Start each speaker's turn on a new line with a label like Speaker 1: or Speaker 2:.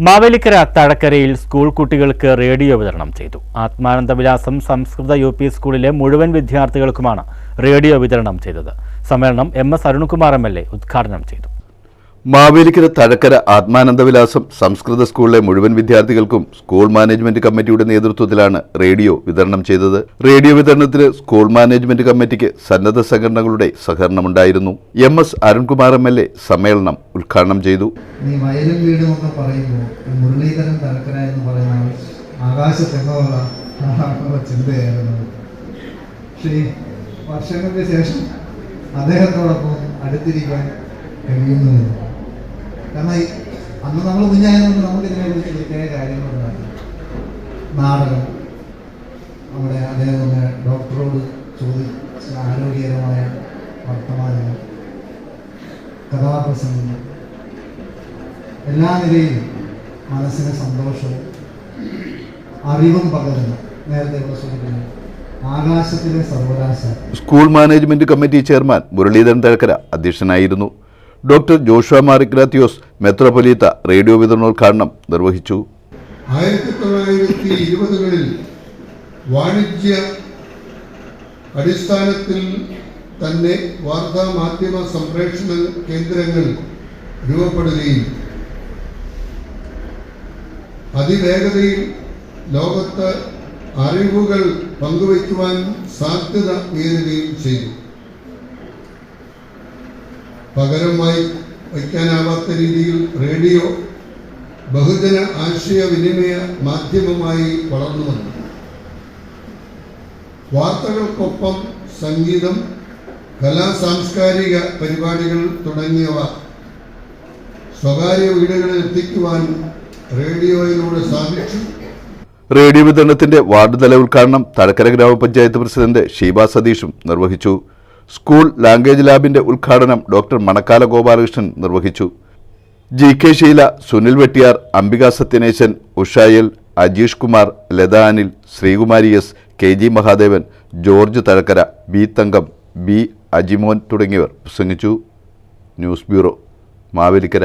Speaker 1: മാവേലിക്കര തഴക്കരയിൽ സ്കൂൾ കുട്ടികൾക്ക് റേഡിയോ വിതരണം ചെയ്തു. ആത്മാനന്ദ വിലാസം സംസ്കൃത യു പി സ്കൂളിലെ മുഴുവൻ വിദ്യാർത്ഥികൾക്കുമാണ് റേഡിയോ വിതരണം ചെയ്തത്. സമ്മേളനം M S Arunkumar M L A ഉദ്ഘാടനം ചെയ്തു.
Speaker 2: മാവേലിക്കര തഴക്കര ആത്മാനന്ദവിലാസം സംസ്കൃത സ്കൂളിലെ മുഴുവൻ വിദ്യാർത്ഥികൾക്കും സ്കൂൾ മാനേജ്മെന്റ് കമ്മിറ്റിയുടെ നേതൃത്വത്തിലാണ് റേഡിയോ വിതരണം ചെയ്തത്. റേഡിയോ വിതരണത്തിന് സ്കൂൾ മാനേജ്മെന്റ് കമ്മിറ്റിക്ക് സന്നദ്ധ സംഘടനകളുടെ സഹകരണമുണ്ടായിരുന്നു. M S Arunkumar M L A സമ്മേളനം ഉദ്ഘാടനം ചെയ്തു.
Speaker 3: വർഷങ്ങൾക്ക് ശേഷം അദ്ദേഹത്തോടൊപ്പം അടുത്തിരിക്കാൻ കഴിയുന്നതിന് കാരണം അന്ന് നമ്മൾ കുഞ്ഞായതുകൊണ്ട് നമുക്ക് ഇതിനെ കുറിച്ച് പ്രത്യേക കാര്യങ്ങളുണ്ടായിരുന്നു നാടകം നമ്മുടെ അദ്ദേഹം ഡോക്ടറോട് ചോദിച്ച ആരോഗ്യകരമായ വർത്തമാനങ്ങൾ കഥാപ്രസംഗങ്ങൾ. എല്ലാ നിലയിലും മനസ്സിന് സന്തോഷവും അറിവും പകരുന്ന നേരത്തെ സൂചിപ്പിക്കുന്നു ആകാശത്തിലെ സർവകലാശാല
Speaker 2: school management committee chairman Muraleedharan Thazhakkara അധ്യക്ഷനായിരുന്നു. ഡോക്ടർ ജോഷുവ മാറിക്രാത്തിയോസ് മെത്രോപൊലീത്ത റേഡിയോ വിതരണോദ്ഘാടനം നിർവഹിച്ചു.
Speaker 4: ആയിരത്തി തൊള്ളായിരത്തി ഇരുപതുകളിൽ വാണിജ്യ അടിസ്ഥാനത്തിൽ തന്നെ വാർത്താ മാധ്യമ സംപ്രേഷണ കേന്ദ്രങ്ങൾ രൂപപ്പെടുകയും അതിവേഗതയിൽ ലോകത്ത് അറിവുകൾ പങ്കുവയ്ക്കുവാൻ സാധ്യത ഉയരുകയും ചെയ്തു. പകരമായി വയ്ക്കാനാവാത്ത രീതിയിൽ റേഡിയോ ബഹുജന ആശയവിനിമയ മാധ്യമമായി വളർന്നു വന്നു. വാർത്തകൾക്കൊപ്പം സംഗീതം കലാ സാംസ്കാരിക പരിപാടികൾ തുടങ്ങിയവ സ്വകാര്യ വീടുകളിൽ എത്തിക്കുവാൻ റേഡിയോയിലൂടെ സാധിച്ചു.
Speaker 2: റേഡിയോ വിതരണത്തിന്റെ വാർഡ് തല ഉദ്ഘാടനം തഴക്കര ഗ്രാമപഞ്ചായത്ത് പ്രസിഡന്റ് ഷീബ സതീഷും നിർവഹിച്ചു. സ്കൂൾ ലാംഗ്വേജ് ലാബിന്റെ ഉദ്ഘാടനം ഡോക്ടർ മണക്കാല ഗോപാലകൃഷ്ണൻ നിർവഹിച്ചു. G K Sheela Sunil Vettiyar Ambika Sathyanesan ഉഷായൽ Ajeesh Kumar Latha Anil Sreekumari S K G Mahadevan George Thazhakkara B Thankam B Ajimon തുടങ്ങിയവർ പ്രസംഗിച്ചു. News bureau Mavelikkara.